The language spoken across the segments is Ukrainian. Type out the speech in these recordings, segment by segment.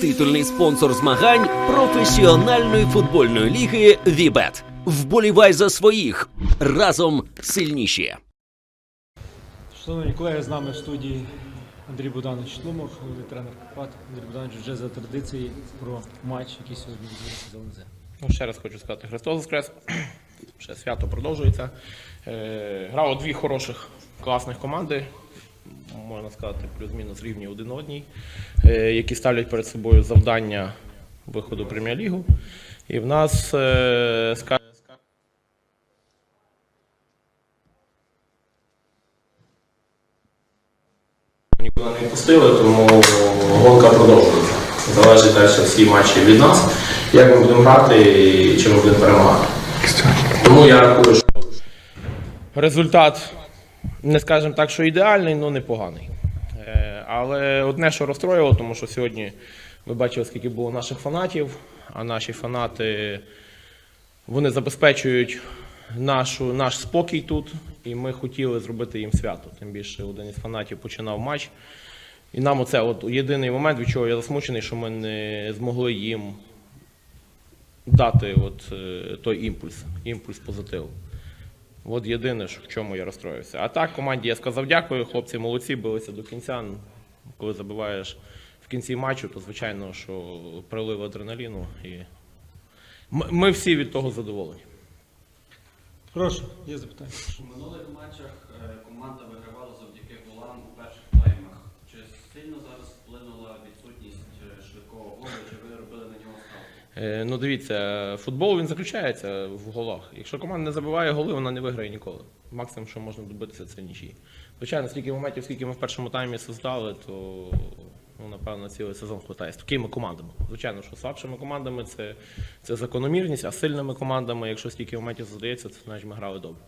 титульний спонсор змагань професіональної футбольної ліги Вібет. Вболівай за своїх разом сильніші. Шановні колеги, з нами в студії Андрій Богданович Тлумов, головний тренер Карпат. Андрій Богданович вже за традицією про матч, який сьогодні відбувся за ЛНЗ. Ну, ще раз хочу сказати, Христос Воскрес. Ще свято продовжується. Е, грало дві хороших, класних команди, можна сказати, плюс-мінус рівні один одній, е, які ставлять перед собою завдання виходу в прем'єр-лігу. І в нас е, Нікуди не відпустили, тому гонка продовжується. Залежить далі всі матчі від нас, як ми будемо грати і чи ми будемо перемагати. Тому я рахую, що результат, не скажемо так, що ідеальний, але непоганий. Е, Але одне, що розстроїло, тому що сьогодні ви бачили, скільки було наших фанатів, а наші фанати вони забезпечують нашу, наш спокій тут, і ми хотіли зробити їм свято. Тим більше один із фанатів починав матч. І нам оце от єдиний момент, від чого я засмучений, що ми не змогли їм дати от, е, той імпульс, імпульс позитиву. От єдине, що в чому я розстроївся. А так, команді я сказав дякую, хлопці молодці, билися до кінця. Коли забиваєш в кінці матчу, то звичайно, що прилив адреналіну. І ми, всі від того задоволені. Прошу, є запитання. У минулих матчах е, команда вигравала завдяки голам у перших таймах. Чи сильно зараз вплинула відсутність е, швидкого голу, чи ви робили на нього ставку? Е, Ну, дивіться, футбол він заключається в голах. Якщо команда не забиває голи, вона не виграє ніколи. Максимум, що можна добитися, це нічий. Звичайно, скільки моментів, скільки ми в першому таймі создали, то ну, напевно цілий сезон хватає з такими командами. Звичайно, що слабшими командами це, це закономірність, а сильними командами, якщо стільки моментів задається, це значить ми грали добре.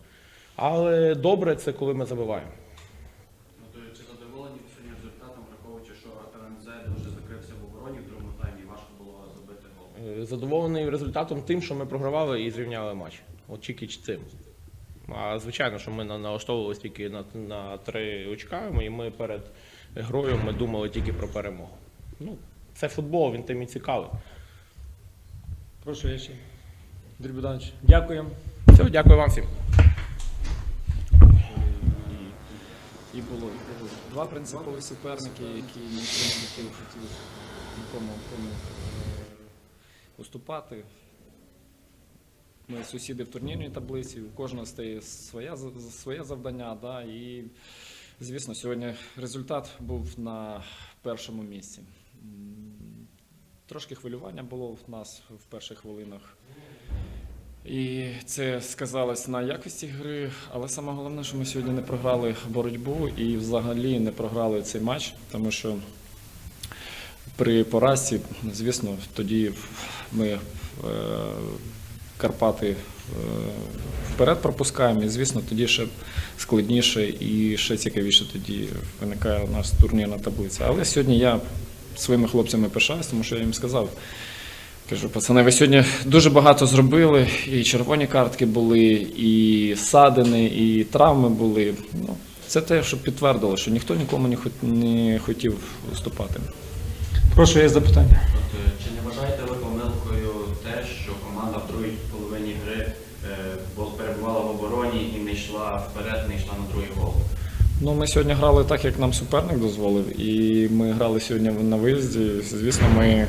Але добре це коли ми забиваємо. Ну, то чи задоволені ви сьогодні результатом, враховуючи, що РНЗ дуже закрився в обороні в другому таймі, і важко було забити гол? Е, Задоволений результатом тим, що ми програвали і зрівняли матч. От тільки цим. А звичайно, що ми налаштовувалися тільки на, на три очка, і ми перед грою ми думали тільки про перемогу. Ну, це футбол, він тим і цікавий. Прошу, я ще. Андрій Богданович, дякуємо. Все, дякую вам всім. І було, і було. Два принципові суперники, які ніхто не хотів, хотів нікому кому е, уступати. Ми сусіди в турнірній таблиці, у кожного стає своя, своє завдання. Да, і, звісно, сьогодні результат був на першому місці. Трошки хвилювання було в нас в перших хвилинах. І це сказалось на якості гри, але саме головне, що ми сьогодні не програли боротьбу і взагалі не програли цей матч, тому що при поразці, звісно, тоді ми е, Карпати е, вперед пропускаємо, і звісно, тоді ще складніше і ще цікавіше тоді виникає у нас турнірна таблиця. Але сьогодні я своїми хлопцями пишаюсь, тому що я їм сказав. Кажу, пацани, ви сьогодні дуже багато зробили, і червоні картки були, і садини, і травми були. Ну, це те, що підтвердило, що ніхто нікому не хот- не хотів уступати. Прошу, є запитання. От, е, чи не вважаєте ви помилкою те, що команда в другій половині гри е, перебувала в обороні і не йшла вперед, не йшла на другий гол? Ну, ми сьогодні грали так, як нам суперник дозволив, і ми грали сьогодні на виїзді. Звісно, ми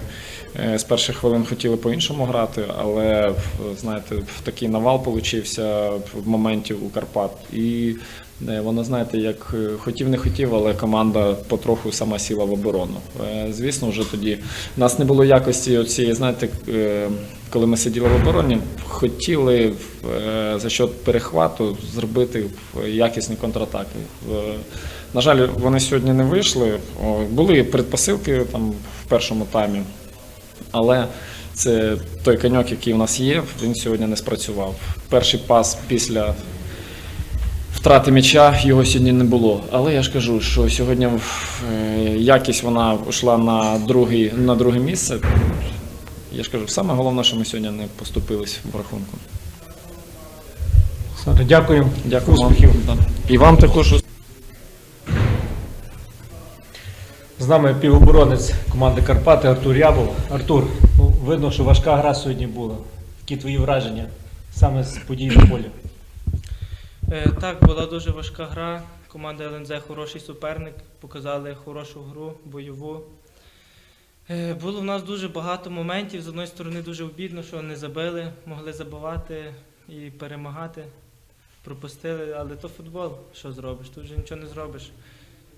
е, з перших хвилин хотіли по-іншому грати, але в- знаєте, в такий навал получився в моменті у Карпат. І воно, знаєте, як е, хотів, не хотів, але команда потроху сама сіла в оборону. Е, Звісно, вже тоді в нас не було якості цієї, знаєте, е, коли ми сиділи в обороні, хотіли е, за счет перехвату зробити якісні контратаки. Е, На жаль, вони сьогодні не вийшли. Були предпосилки там в першому таймі, але це той коньок, який у нас є, він сьогодні не спрацював. Перший пас після втрати м'яча його сьогодні не було. Але я ж кажу, що сьогодні е, якість вона йшла на, другий, на друге місце. Я ж кажу, саме головне, що ми сьогодні не поступились в рахунку. Олександр, дякуємо. Дякую Успіхів. вам. І вам також З нами півоборонець команди Карпати Артур Ябов. Артур, ну, видно, що важка гра сьогодні була. Які твої враження саме з подій на полі? Е, Так, була дуже важка гра. Команда ЛНЗ хороший суперник, показали хорошу гру, бойову. Е, Було в нас дуже багато моментів. З одної сторони, дуже обідно, що не забили, могли забивати і перемагати. Пропустили, але то футбол. Що зробиш? Тут вже нічого не зробиш.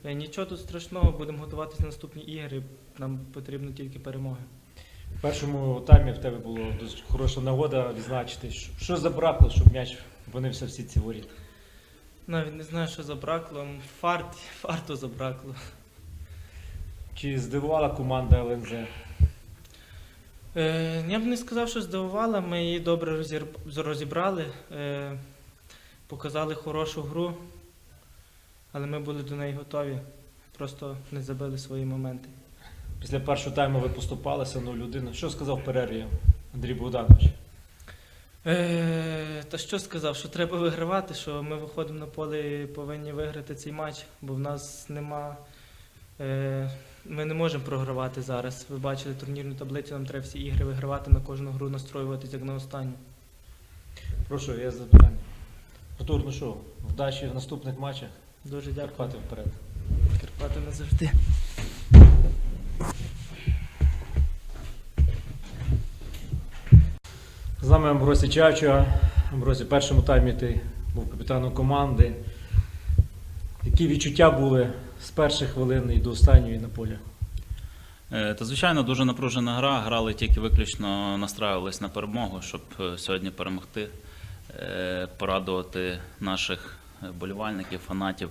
Е, Нічого тут страшного, будемо готуватися на наступні ігри. Нам потрібно тільки перемоги. В першому таймі в тебе була дуже хороша нагода відзначити, що- забракло, щоб м'яч опинився в сітці воріт. Навіть не знаю, що забракло. Фарт, фарту забракло. Чи здивувала команда ЛНЗ? Е, я б не сказав, що здивувала. Ми її добре розібрали, е, показали хорошу гру, але ми були до неї готові. Просто не забили свої моменти. Після першого тайму ви поступалися 0-1. Що сказав перерві Андрій Богданович? Е, та що сказав, що треба вигравати, що ми виходимо на поле і повинні виграти цей матч, бо в нас нема. Е, ми не можемо програвати зараз. Ви бачили турнірну таблицю, нам треба всі ігри вигравати на кожну гру, настроюватися як на останню. Прошу, я запитання. Артур, ну що, вдачі в наступних матчах? Дуже дякую. Карпати вперед. Карпати назавжди. З нами Амбросі Чачуа. Амбросі, в першому таймі ти був капітаном команди. Які відчуття були з перших хвилин і до останньої на полі? Е, Та звичайно дуже напружена гра. Грали тільки виключно настраювалися на перемогу, щоб е, сьогодні перемогти, е, порадувати наших болівальників, фанатів,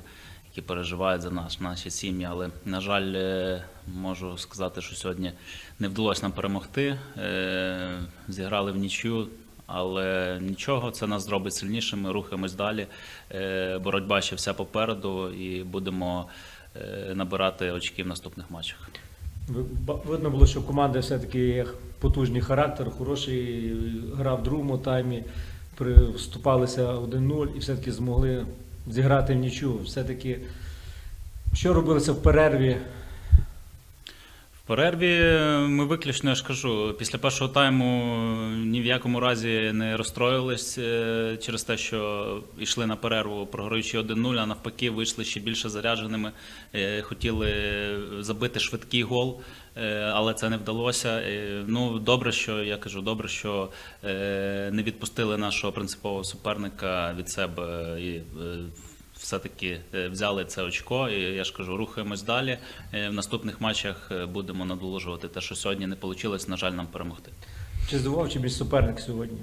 які переживають за нас, наші сім'ї. Але на жаль, можу сказати, що сьогодні не вдалося нам перемогти. Зіграли в нічю. Але нічого, це нас зробить сильнішими, рухаємось далі. Е, Боротьба ще вся попереду, і будемо е, набирати очки в наступних матчах. Ви- Видно було, що команда все-таки потужний характер, хороший гра в другому таймі, вступалися 1-0 і все-таки змогли зіграти в нічу. Все-таки, що робилося в перерві? Перерві ми виключно, я ж кажу, після першого тайму ні в якому разі не розстроїлись е, через те, що йшли на перерву, програючи 1-0, а навпаки, вийшли ще більше зарядженими. Е, Хотіли забити швидкий гол, е, але це не вдалося. Ну, добре, що я кажу, добре, що не відпустили нашого принципового суперника від себе і. Все-таки е, взяли це очко, і я ж кажу, рухаємось далі. Е, В наступних матчах е, будемо надолужувати те, що сьогодні не вийшло, на жаль, нам перемогти. Чи здивував чи більш суперник сьогодні?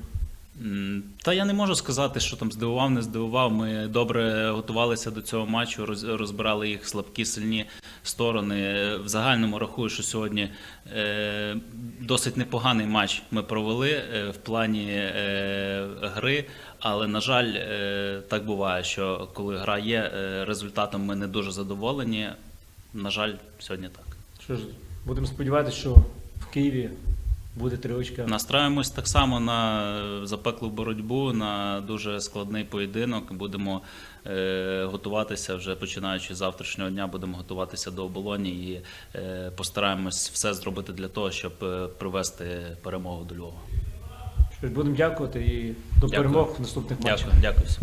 Та я не можу сказати, що там здивував, не здивував. Ми добре готувалися до цього матчу, роз- розбирали їх слабкі, сильні сторони. В загальному рахую, що сьогодні е, досить непоганий матч ми провели е, в плані е, гри. Але на жаль, так буває, що коли гра є, результатом ми не дуже задоволені. На жаль, сьогодні так. Що ж, будемо сподіватися, що в Києві буде три очка. Настраємось так само на е, запеклу боротьбу, на дуже складний поєдинок. Будемо е, готуватися вже починаючи з завтрашнього дня. Будемо готуватися до оболоні і е, постараємось все зробити для того, щоб е, привести перемогу до Львова. Будемо дякувати і до Дякую. перемог в наступних матчах. Дякую, дякую всім.